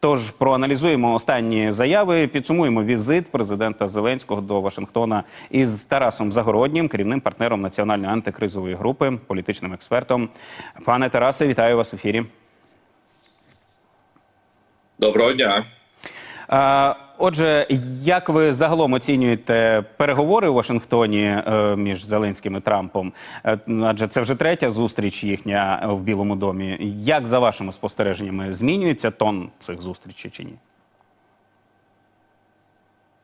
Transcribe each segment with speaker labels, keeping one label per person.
Speaker 1: Тож проаналізуємо останні заяви, підсумуємо візит президента Зеленського до Вашингтона із Тарасом Загороднім, керівним партнером національної антикризової групи, політичним експертом. Пане Тарасе, вітаю вас в ефірі.
Speaker 2: Доброго дня.
Speaker 1: Отже, як ви загалом оцінюєте переговори у Вашингтоні е, між Зеленським і Трампом? Е, Адже це вже третя зустріч їхня в Білому домі. Як за вашими спостереженнями змінюється тон цих зустрічей чи ні?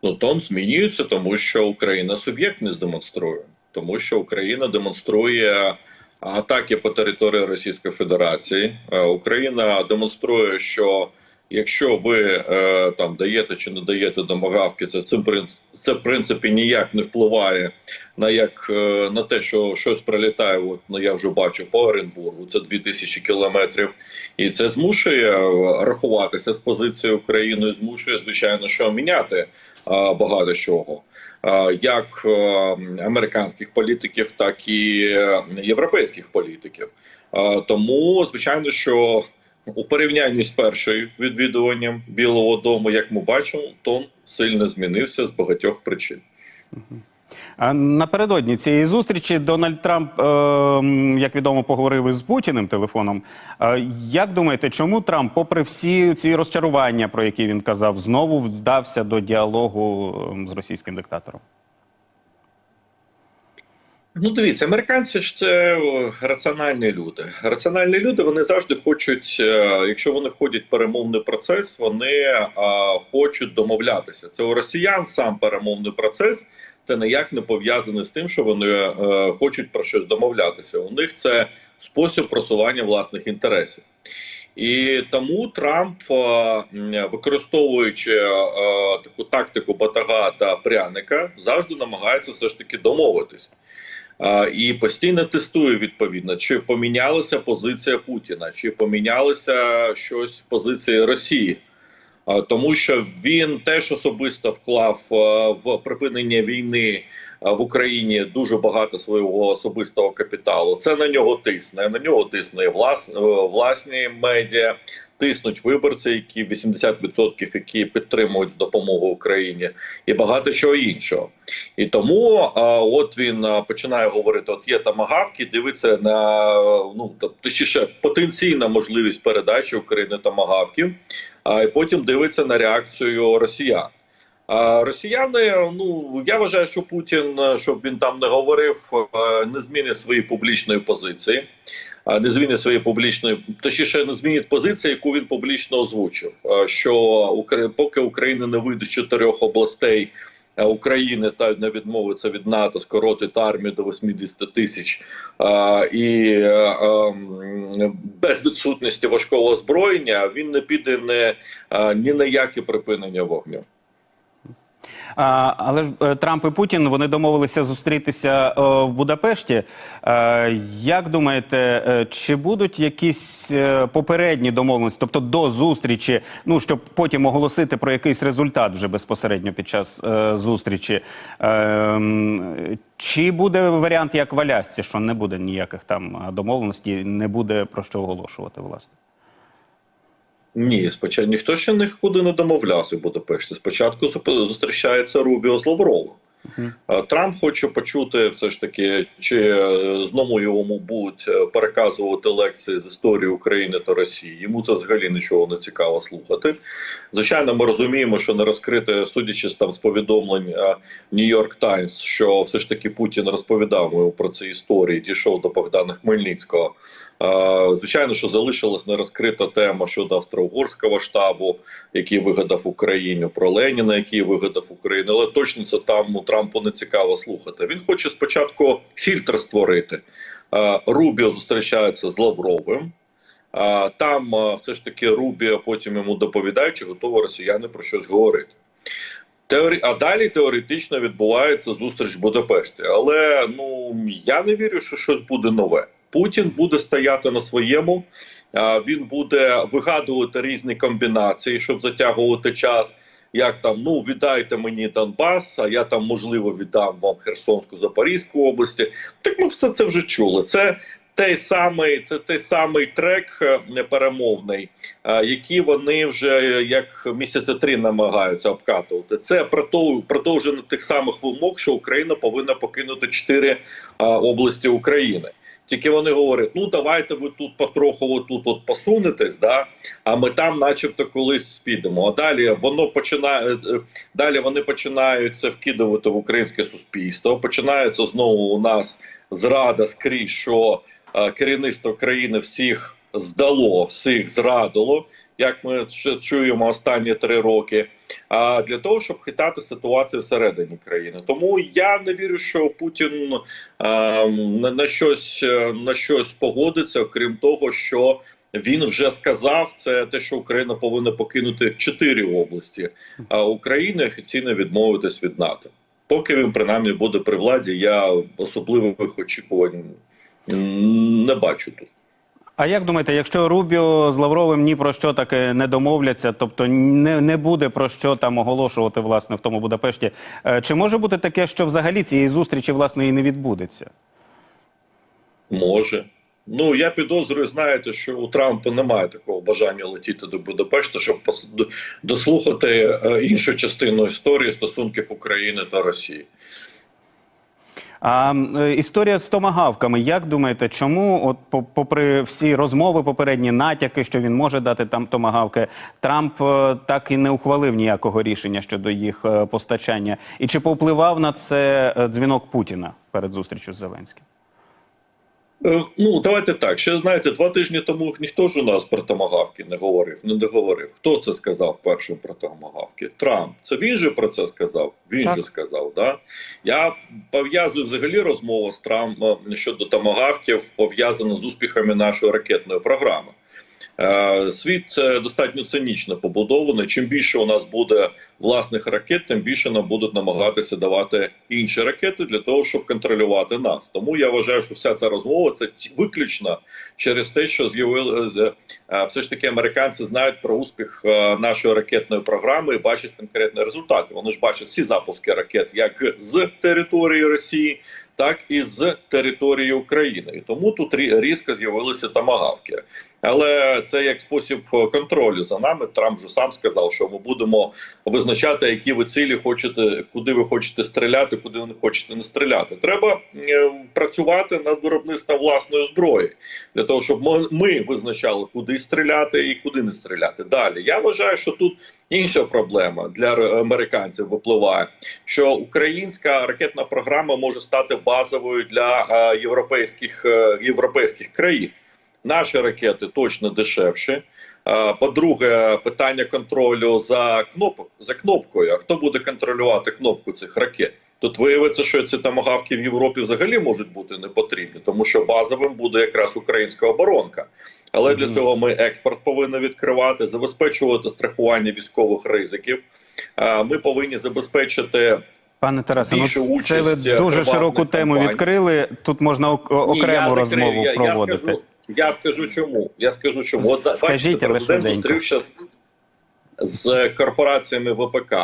Speaker 2: Ну, тон змінюється, тому що Україна суб'єктність демонструє, тому що Україна демонструє атаки по території Російської Федерації. Е, Україна демонструє, що якщо ви е, там даєте чи не даєте домагавки, це цим це в принципі ніяк не впливає на як е, на те, що щось прилітає. От ну я вже бачу по Оренбургу. Це 2000 кілометрів, і це змушує е, рахуватися з позицією України. Змушує звичайно, що міняти е, багато чого. Е, Як е, американських політиків, так і європейських політиків. Тому, звичайно, що у порівнянні з першою відвідуванням Білого Дому, як ми бачимо, тон сильно змінився з багатьох причин.
Speaker 1: Напередодні цієї зустрічі Дональд Трамп, е, як відомо, поговорив із Путіним телефоном. Е, Як думаєте, чому Трамп, попри всі ці розчарування, про які він казав, знову вдався до діалогу з російським диктатором?
Speaker 2: Ну, дивіться, американці ж це раціональні люди. Раціональні люди вони завжди хочуть, е, якщо вони входять в перемовний процес, вони а, хочуть домовлятися. Це у росіян сам перемовний процес. Це ніяк не пов'язане з тим, що вони е, хочуть про щось домовлятися. У них це спосіб просування власних інтересів. І тому Трамп, е, використовуючи таку тактику батага та пряника, завжди намагається все ж таки домовитись. І постійно тестує відповідно, чи помінялася позиція Путіна, чи помінялося щось позиції Росії. Тому що він теж особисто вклав в припинення війни в Україні дуже багато свого особистого капіталу. Це на нього тисне. На нього тисне і влас, е, власні медіа, тиснуть виборці, які 80% які підтримують допомогу Україні, і багато чого іншого. І тому а, от він а, починає говорити: от є тамагавки, дивиться на ну точніше потенційна можливість передачі України тамагавків, а і потім дивиться на реакцію росіян. А росіяни, ну я вважаю, що Путін, щоб він там не говорив, не змінить свої публічної позиції, не змінить свої публічної, точніше, не змінить позиції, яку він публічно озвучив. Що поки Україна не вийде з чотирьох областей України та не відмовиться від НАТО, скоротить армію до 80 тисяч і без відсутності важкого озброєння він не піде не, ні на яке припинення вогню.
Speaker 1: Але ж е, Трамп і Путін вони домовилися зустрітися е, в Будапешті. Е, як думаєте, чи будуть якісь попередні домовленості, тобто до зустрічі, ну щоб потім оголосити про якийсь результат вже безпосередньо під час зустрічі? Е, чи буде варіант як в Алясці, що не буде ніяких там домовленостей, не буде про що оголошувати, власне?
Speaker 2: Ні, спочатку ніхто ще нікуди не домовлявся в Будапешті. Спочатку зустрічається Рубіо з Лавровим. Е, Трамп хоче почути все ж таки, чи е, знову йому будуть е, переказувати лекції з історії України та Росії. Йому це взагалі нічого не цікаво слухати. Звичайно, ми розуміємо, що не розкрите, судячи там з повідомлень Нью-Йорк Таймс, що все ж таки Путін розповідав йому про ці історії, дійшов до Богдана Хмельницького. Звичайно, що залишилась нерозкрита тема щодо австро-угорського штабу, який вигадав Україну, про Леніна, який вигадав Україну. Але точно це там ну, Трампу не цікаво слухати. Він хоче спочатку фільтр створити. Рубіо зустрічається з Лавровим. Там все ж таки Рубіо потім йому доповідає, чи готові росіяни про щось говорити. Теорі... А далі теоретично відбувається зустріч в Будапешті. Але ну я не вірю, що щось буде нове. Путін буде стояти на своєму, він буде вигадувати різні комбінації, щоб затягувати час. Як там, ну віддайте мені Донбас, а я там можливо віддам вам Херсонську Запорізьку області. Так ми все це вже чули. Це той самий, це той самий трек е, неперемовний, е, який вони вже е, як місяця три намагаються обкатувати. Це продов- продовження тих самих вимог, що Україна повинна покинути чотири області України. Тільки вони говорять: ну давайте ви тут потроху тут от посунетесь, да, а ми там, начебто, колись підемо. А далі воно починає е, далі. Вони починають це вкидувати в українське суспільство. Починається знову у нас зрада скрізь, що е, керівництво країни всіх здало, всіх зрадило. Як ми чуємо останні три роки, для того, щоб хитати ситуацію всередині країни, тому я не вірю, що Путін на, на щось е, на щось погодиться, окрім того, що він вже сказав, це те, що Україна повинна покинути чотири області, а Україна офіційно відмовитись від НАТО. Поки він принаймні буде при владі, я особливих очікувань не бачу тут.
Speaker 1: А як думаєте, якщо Рубіо з Лавровим ні про що таки не домовляться, тобто не, не буде про що там оголошувати власне в тому Будапешті, е, чи може бути таке, що взагалі цієї зустрічі власне і не відбудеться?
Speaker 2: Може. Ну я підозрюю, знаєте, що у Трампа немає такого бажання летіти до Будапешта, щоб дослухати е, іншу частину історії стосунків України та Росії.
Speaker 1: А е, історія з томагавками. Як думаєте, чому, от по- попри всі розмови, попередні натяки, що він може дати там томагавки, Трамп е, так і не ухвалив ніякого рішення щодо їх е, постачання? І чи повпливав на це дзвінок Путіна перед зустрічю з Зеленським?
Speaker 2: Е, Ну, давайте так. Ще знаєте, два тижні тому ніхто ж у нас про томагавки не говорив, не договорив. Хто це сказав першим про томагавки? Трамп. Це він же про це сказав. Він
Speaker 1: Так.
Speaker 2: же сказав. Да? Я пов'язую взагалі розмову з Трампом щодо томагавків, пов'язану з успіхами нашої ракетної програми. Е, Світ е, достатньо цинічно побудований. Чим більше у нас буде власних ракет, тим більше нам будуть намагатися давати інші ракети для того, щоб контролювати нас. Тому я вважаю, що вся ця розмова це виключно через те, що з'явили е, все ж таки американці знають про успіх нашої ракетної програми і бачать конкретні результати. Вони ж бачать всі запуски ракет як з території Росії, так і з території України. І тому тут різко з'явилися тамагавки. Але це як спосіб е, контролю за нами. Трамп же сам сказав, що ми будемо визначати, які ви цілі хочете, куди ви хочете стріляти, куди ви не хочете не стріляти. Треба е, працювати над виробництвом власної зброї для того, щоб ми, визначали, куди стріляти і куди не стріляти. Далі я вважаю, що тут інша проблема для американців випливає, що українська ракетна програма може стати базовою для е, європейських європейських країн. Наші ракети точно дешевші. По-друге, питання контролю за кнопок за кнопкою. А хто буде контролювати кнопку цих ракет? Тут виявиться, що ці тамагавки в Європі взагалі можуть бути не потрібні, тому що базовим буде якраз українська оборонка. Але для цього ми експорт повинні відкривати, забезпечувати страхування військових ризиків. Ми повинні забезпечити
Speaker 1: Пане Тарасе, ну це ви
Speaker 2: е,
Speaker 1: дуже широку тему
Speaker 2: компаній.
Speaker 1: відкрили. Тут можна ок-
Speaker 2: Ні, я
Speaker 1: розмову
Speaker 2: я,
Speaker 1: проводити.
Speaker 2: Я скажу, я скажу чому. Я скажу чому. От,
Speaker 1: Скажіть,
Speaker 2: бачите, президент зустрівся з, з корпораціями ВПК.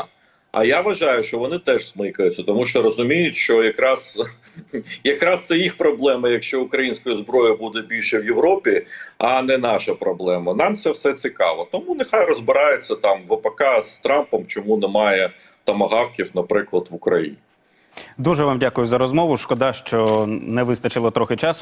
Speaker 2: А я вважаю, що вони теж смикаються, тому що розуміють, що якраз, якраз це їх проблема, якщо української зброї буде більше в Європі, а не наша проблема. Нам це все цікаво. Тому нехай розбирається там ВПК з Трампом, чому немає томагавків, наприклад, в Україні.
Speaker 1: Дуже вам дякую за розмову. Шкода, що не вистачило трохи часу.